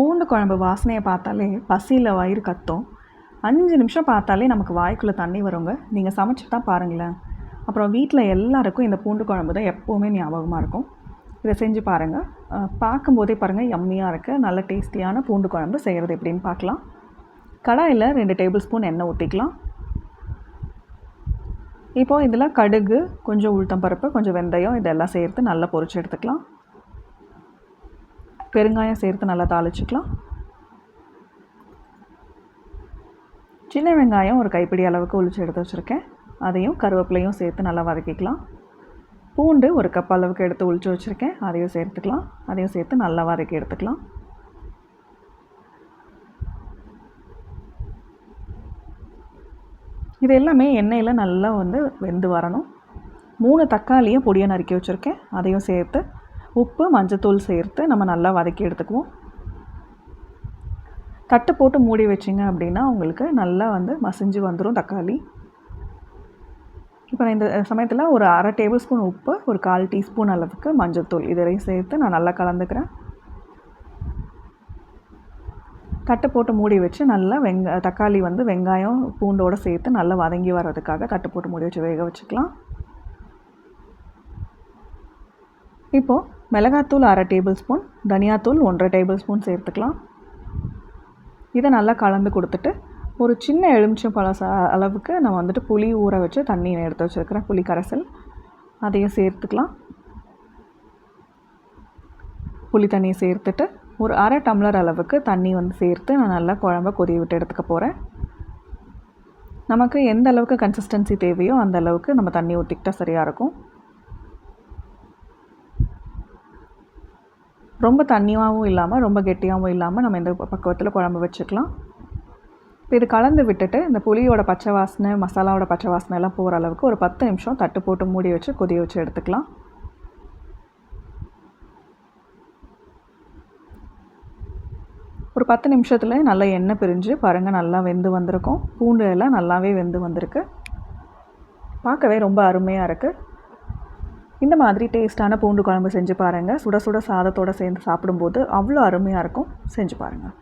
பூண்டு குழம்பு வாசனையை பார்த்தாலே பசியில் வயிறு கத்தும். அஞ்சு நிமிஷம் பார்த்தாலே நமக்கு வாய்க்குள்ளே தண்ணி வருங்க. நீங்கள் சமைச்சு தான் பாருங்களேன். அப்புறம் வீட்டில் எல்லாருக்கும் இந்த பூண்டு குழம்பு தான் எப்போவுமே ஞாபகமாக இருக்கும். இதை செஞ்சு பாருங்கள் பார்க்கும்போதே பாருங்கள் யம்மியாக இருக்குது நல்ல டேஸ்டியான பூண்டு குழம்பு செய்கிறது எப்படின்னு பார்க்கலாம். கடாயில் ரெண்டு டேபிள் ஸ்பூன் எண்ணெய் ஊற்றிக்கலாம் இப்போது இதில் கடுகு கொஞ்சம் உளுத்தம் பருப்பு கொஞ்சம் வெந்தயம் இதெல்லாம் சேர்த்து நல்லா பொரிச்சு எடுத்துக்கலாம். பெருங்காயம் சேர்த்து நல்லா தாளிச்சுக்கலாம். சின்ன வெங்காயம் ஒரு கைப்பிடி அளவுக்கு ஒழிச்சு எடுத்து வச்சுருக்கேன். அதையும் கருவேப்பிலையும் சேர்த்து நல்லா வதக்கிக்கலாம். பூண்டு ஒரு கப் அளவுக்கு எடுத்து ஒழிச்சு வச்சுருக்கேன். அதையும் சேர்த்துக்கலாம். அதையும் சேர்த்து நல்லா வதக்கி எடுத்துக்கலாம். இது எல்லாமே எண்ணெயில் நல்லா வந்து வெந்து வரணும். மூணு தக்காளியும் பொடியாக நறுக்கி வச்சுருக்கேன். அதையும் சேர்த்து உப்பு மஞ்சத்தூள் சேர்த்து நம்ம நல்லா வதக்கி எடுத்துக்குவோம். தட்டு போட்டு மூடி வச்சிங்க அப்படின்னா உங்களுக்கு நல்லா வந்து மசிஞ்சு வந்துடும் தக்காளி. இப்போ நான் இந்த சமயத்தில் ஒரு அரை டேபிள் ஸ்பூன் உப்பு ஒரு கால் டீஸ்பூன் அளவுக்கு மஞ்சத்தூள். இதரையும் சேர்த்து நான் நல்லா கலந்துக்கிறேன். தட்டு போட்டு மூடி வச்சு நல்லா வெங்க தக்காளி வந்து வெங்காயம் பூண்டோடு சேர்த்து நல்லா வதங்கி வர்றதுக்காக தட்டு போட்டு மூடி வச்சு வேக வச்சுக்கலாம். இப்போது மிளகாத்தூள் அரை டேபிள் ஸ்பூன் தனியாத்தூள் ஒன்றரை டேபிள் ஸ்பூன் சேர்த்துக்கலாம். இதை நல்லா கலந்து கொடுத்துட்டு ஒரு சின்ன எலுமிச்சம் பழம் அளவுக்கு நான் வந்துட்டு புளி ஊற வச்சு தண்ணியை எடுத்து வச்சுருக்கிறேன் புளி கரைசல். அதையும் சேர்த்துக்கலாம். புளி தண்ணியை சேர்த்துட்டு ஒரு அரை டம்ளர் அளவுக்கு தண்ணி வந்து சேர்த்து நான் நல்லா குழம்ப கொதி விட்டு எடுத்துக்க போகிறேன் நமக்கு எந்த அளவுக்கு கன்சிஸ்டன்சி தேவையோ அந்த அளவுக்கு நம்ம தண்ணி ஊற்றிக்கிட்டால் சரியாக இருக்கும். ரொம்ப தண்ணியாகவும் இல்லாமல் ரொம்ப கெட்டியாகவும் இல்லாமல் நம்ம இந்த பக்குவத்தில் குழம்பு வச்சுக்கலாம். இப்போ இது கலந்து விட்டுட்டு இந்த புளியோட பச்சை வாசனை மசாலாவோட பச்சை வாசனை எல்லாம் போகிற அளவுக்கு ஒரு பத்து நிமிஷம் தட்டு போட்டு மூடி வச்சு கொதிய வச்சு எடுத்துக்கலாம். ஒரு பத்து நிமிஷத்தில் நல்லா எண்ணெய் பிரிஞ்சு பாருங்கள் நல்லா வெந்து வந்திருக்கும். பூண்டு எல்லாம் நல்லாவே வெந்து வந்திருக்கு. பார்க்கவே ரொம்ப அருமையாக இருக்குது இந்த மாதிரி டேஸ்ட்டான பூண்டு குழம்பு செஞ்சு பாருங்கள் சுட சுட சாதத்தோடு சேர்ந்து சாப்பிடும்போது அவ்வளோ அருமையாக இருக்கும். செஞ்சு பாருங்கள்